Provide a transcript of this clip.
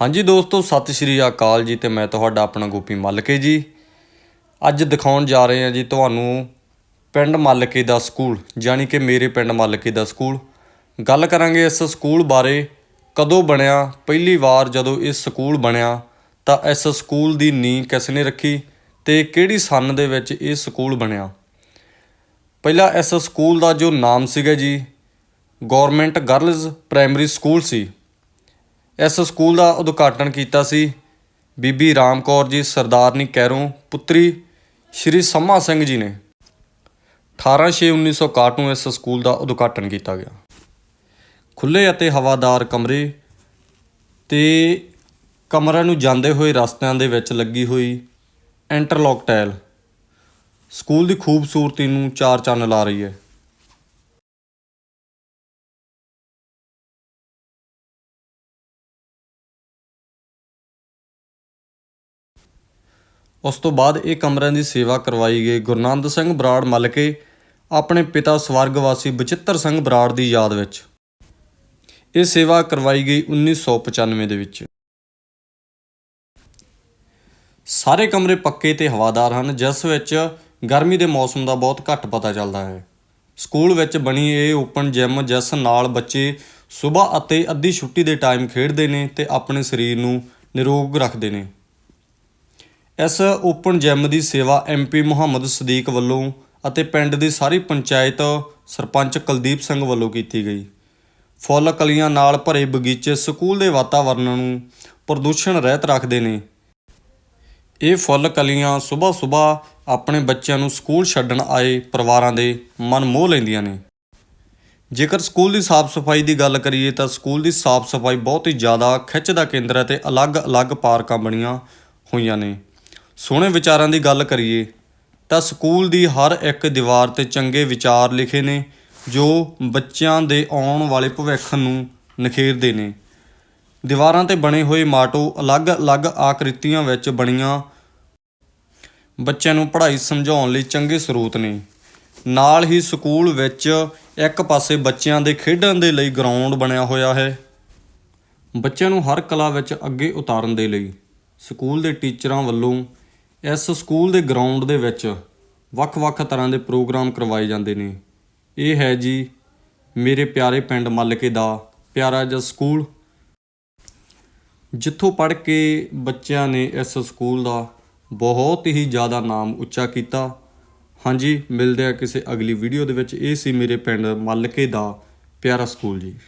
ਹਾਂਜੀ ਦੋਸਤੋ, ਸਤਿ ਸ਼੍ਰੀ ਅਕਾਲ ਜੀ ਤੇ ਮੈਂ ਤੁਹਾਡਾ ਆਪਣਾ ਗੋਪੀ ਮੱਲਕੇ ਜੀ। ਅੱਜ ਦਿਖਾਉਣ ਜਾ ਰਹੇ ਹਾਂ ਜੀ ਤੁਹਾਨੂੰ ਪਿੰਡ ਮੱਲਕੇ ਦਾ ਸਕੂਲ, ਯਾਨੀ ਕਿ ਮੇਰੇ ਪਿੰਡ ਮੱਲਕੇ ਦਾ ਸਕੂਲ। ਗੱਲ ਕਰਾਂਗੇ ਇਸ ਸਕੂਲ ਬਾਰੇ, ਕਦੋਂ ਬਣਿਆ, ਪਹਿਲੀ ਵਾਰ ਜਦੋਂ ਇਹ ਸਕੂਲ ਬਣਿਆ, ਤਾਂ ਇਸ ਸਕੂਲ ਦੀ ਨੀਂਹ ਕਿਸ ਨੇ ਰੱਖੀ ਤੇ ਕਿਹੜੀ ਸਨ ਦੇ ਵਿੱਚ ਇਹ ਸਕੂਲ ਬਣਿਆ। ਪਹਿਲਾਂ ਇਸ ਸਕੂਲ ਦਾ ਜੋ ਨਾਮ ਸੀਗਾ ਜੀ ਗਵਰਨਮੈਂਟ ਗਰਲਜ਼ ਪ੍ਰਾਇਮਰੀ ਸਕੂਲ ਸੀ। ਇਸ ਸਕੂਲ ਦਾ ਉਦਘਾਟਨ ਕੀਤਾ ਸੀ। ਬੀਬੀ ਰਾਮ ਕੌਰ ਜੀ ਸਰਦਾਰਨੀ ਕੈਰੋਂ, ਪੁੱਤਰੀ ਸ਼੍ਰੀ ਸਮਾ ਸਿੰਘ ਜੀ ਨੇ। 18/6/1961 ਨੂੰ ਇਸ ਸਕੂਲ ਦਾ ਉਦਘਾਟਨ ਕੀਤਾ ਗਿਆ। ਖੁੱਲੇ ਅਤੇ ਹਵਾਦਾਰ ਕਮਰੇ ਤੇ ਕਮਰਿਆਂ ਨੂੰ ਜਾਂਦੇ ਹੋਏ ਰਸਤਿਆਂ ਦੇ ਵਿੱਚ ਲੱਗੀ ਹੋਈ ਇੰਟਰਲੌਕ ਟਾਇਲ। ਸਕੂਲ ਦੀ ਖੂਬਸੂਰਤੀ ਨੂੰ ਚਾਰ ਚੰਨ ਲਾ ਰਹੀ ਹੈ। ਉਸ ਤੋਂ ਬਾਅਦ ਇਹ ਕਮਰਿਆਂ ਦੀ ਸੇਵਾ ਕਰਵਾਈ ਗਈ। ਗੁਰਨੰਦ ਸਿੰਘ ਬਰਾੜ ਮਲਕੇ ਆਪਣੇ ਪਿਤਾ ਸਵਰਗਵਾਸੀ ਬਚਿੱਤਰ ਸਿੰਘ ਬਰਾੜ ਦੀ ਯਾਦ ਵਿੱਚ ਇਹ ਸੇਵਾ ਕਰਵਾਈ ਗਈ 1995 ਦੇ ਵਿੱਚ। ਸਾਰੇ ਕਮਰੇ ਪੱਕੇ ਤੇ ਹਵਾਦਾਰ ਹਨ, ਜਿਸ ਵਿੱਚ ਗਰਮੀ ਦੇ ਮੌਸਮ ਦਾ ਬਹੁਤ ਘੱਟ ਪਤਾ ਚੱਲਦਾ ਹੈ। ਸਕੂਲ ਵਿੱਚ ਬਣੀ ਇਹ ਓਪਨ ਜਿਮ, ਜਿਸ ਨਾਲ ਬੱਚੇ ਸਵੇਰ ਅਤੇ ਅੱਧੀ ਛੁੱਟੀ ਦੇ ਟਾਈਮ ਖੇਡਦੇ ਨੇ ਤੇ ਆਪਣੇ ਸਰੀਰ ਨੂੰ ਨਿਰੋਗ ਰੱਖਦੇ ਨੇ। ਇਸ ਓਪਨ ਜਿਮ ਦੀ ਸੇਵਾ ਐਮਪੀ ਮੁਹੰਮਦ ਸਦੀਕ ਵੱਲੋਂ ਅਤੇ ਪਿੰਡ ਦੀ ਸਾਰੀ ਪੰਚਾਇਤ ਸਰਪੰਚ ਕੁਲਦੀਪ ਸਿੰਘ ਵੱਲੋਂ ਕੀਤੀ ਗਈ। ਫੁੱਲ ਕਲੀਆਂ ਨਾਲ ਭਰੇ ਬਗੀਚੇ ਸਕੂਲ ਦੇ ਵਾਤਾਵਰਣ ਨੂੰ ਪ੍ਰਦੂਸ਼ਣ ਰਹਿਤ ਰੱਖਦੇ ਨੇ। ਇਹ ਫੁੱਲ ਕਲੀਆਂ ਸਵੇਰ ਸਵੇਰ ਆਪਣੇ ਬੱਚਿਆਂ ਨੂੰ ਸਕੂਲ ਛੱਡਣ ਆਏ ਪਰਿਵਾਰਾਂ ਦੇ ਮਨ ਮੋਹ ਲੈਂਦੀਆਂ ਨੇ। ਜੇਕਰ ਸਕੂਲ ਦੀ ਸਾਫ਼ ਸਫ਼ਾਈ ਦੀ ਗੱਲ ਕਰੀਏ ਤਾਂ ਸਕੂਲ ਦੀ ਸਾਫ਼ ਸਫ਼ਾਈ ਬਹੁਤ ਹੀ ਜ਼ਿਆਦਾ ਖਿੱਚ ਦਾ ਕੇਂਦਰ ਹੈ ਤੇ ਅਲੱਗ-ਅਲੱਗ ਪਾਰਕਾਂ ਬਣੀਆਂ ਹੋਈਆਂ ਨੇ। ਸੋਹਣੇ ਵਿਚਾਰਾਂ ਦੀ ਗੱਲ ਕਰੀਏ ਤਾਂ ਸਕੂਲ ਦੀ ਹਰ ਇੱਕ ਦੀਵਾਰ ਤੇ ਚੰਗੇ ਵਿਚਾਰ ਲਿਖੇ ਨੇ, ਜੋ ਬੱਚਿਆਂ ਦੇ ਆਉਣ ਵਾਲੇ ਭਵਿੱਖ ਨੂੰ ਨਿਖੇਰਦੇ ਨੇ। ਦੀਵਾਰਾਂ ਤੇ ਬਣੇ ਹੋਏ ਮਾਟੋ ਅਲੱਗ-ਅਲੱਗ ਆਕ੍ਰਿਤੀਆਂ ਵਿੱਚ ਬਣੀਆਂ ਬੱਚਿਆਂ ਨੂੰ ਪੜ੍ਹਾਈ ਸਮਝਾਉਣ ਲਈ ਚੰਗੇ ਸਰੋਤ ਨੇ। ਨਾਲ ਹੀ ਸਕੂਲ ਵਿੱਚ ਇੱਕ ਪਾਸੇ ਬੱਚਿਆਂ ਦੇ ਖੇਡਣ ਦੇ ਲਈ ਗਰਾਊਂਡ ਬਣਿਆ ਹੋਇਆ ਹੈ। ਬੱਚਿਆਂ ਨੂੰ ਹਰ ਕਲਾ ਵਿੱਚ ਅੱਗੇ ਉਤਾਰਨ ਦੇ ਲਈ ਸਕੂਲ ਦੇ ਟੀਚਰਾਂ ਵੱਲੋਂ ਇਸ ਸਕੂਲ ਦੇ ਗਰਾਊਂਡ ਦੇ ਵਿੱਚ ਵੱਖ-ਵੱਖ ਤਰ੍ਹਾਂ ਦੇ ਪ੍ਰੋਗਰਾਮ ਕਰਵਾਏ ਜਾਂਦੇ ਨੇ। ਇਹ ਹੈ ਜੀ ਮੇਰੇ ਪਿਆਰੇ ਪਿੰਡ ਮੱਲਕੇ ਦਾ ਪਿਆਰਾ ਜਿਹਾ ਸਕੂਲ। ਜਿੱਥੋਂ ਪੜ੍ਹ ਕੇ ਬੱਚਿਆਂ ਨੇ ਇਸ ਸਕੂਲ ਦਾ ਬਹੁਤ ਹੀ ਜ਼ਿਆਦਾ ਨਾਮ ਉੱਚਾ ਕੀਤਾ। ਹਾਂਜੀ, ਮਿਲਦੇ ਆ ਕਿਸੇ ਅਗਲੀ ਵੀਡੀਓ ਦੇ ਵਿੱਚ। ਇਹ ਸੀ ਮੇਰੇ ਪਿੰਡ ਮੱਲਕੇ ਦਾ ਪਿਆਰਾ ਸਕੂਲ ਜੀ।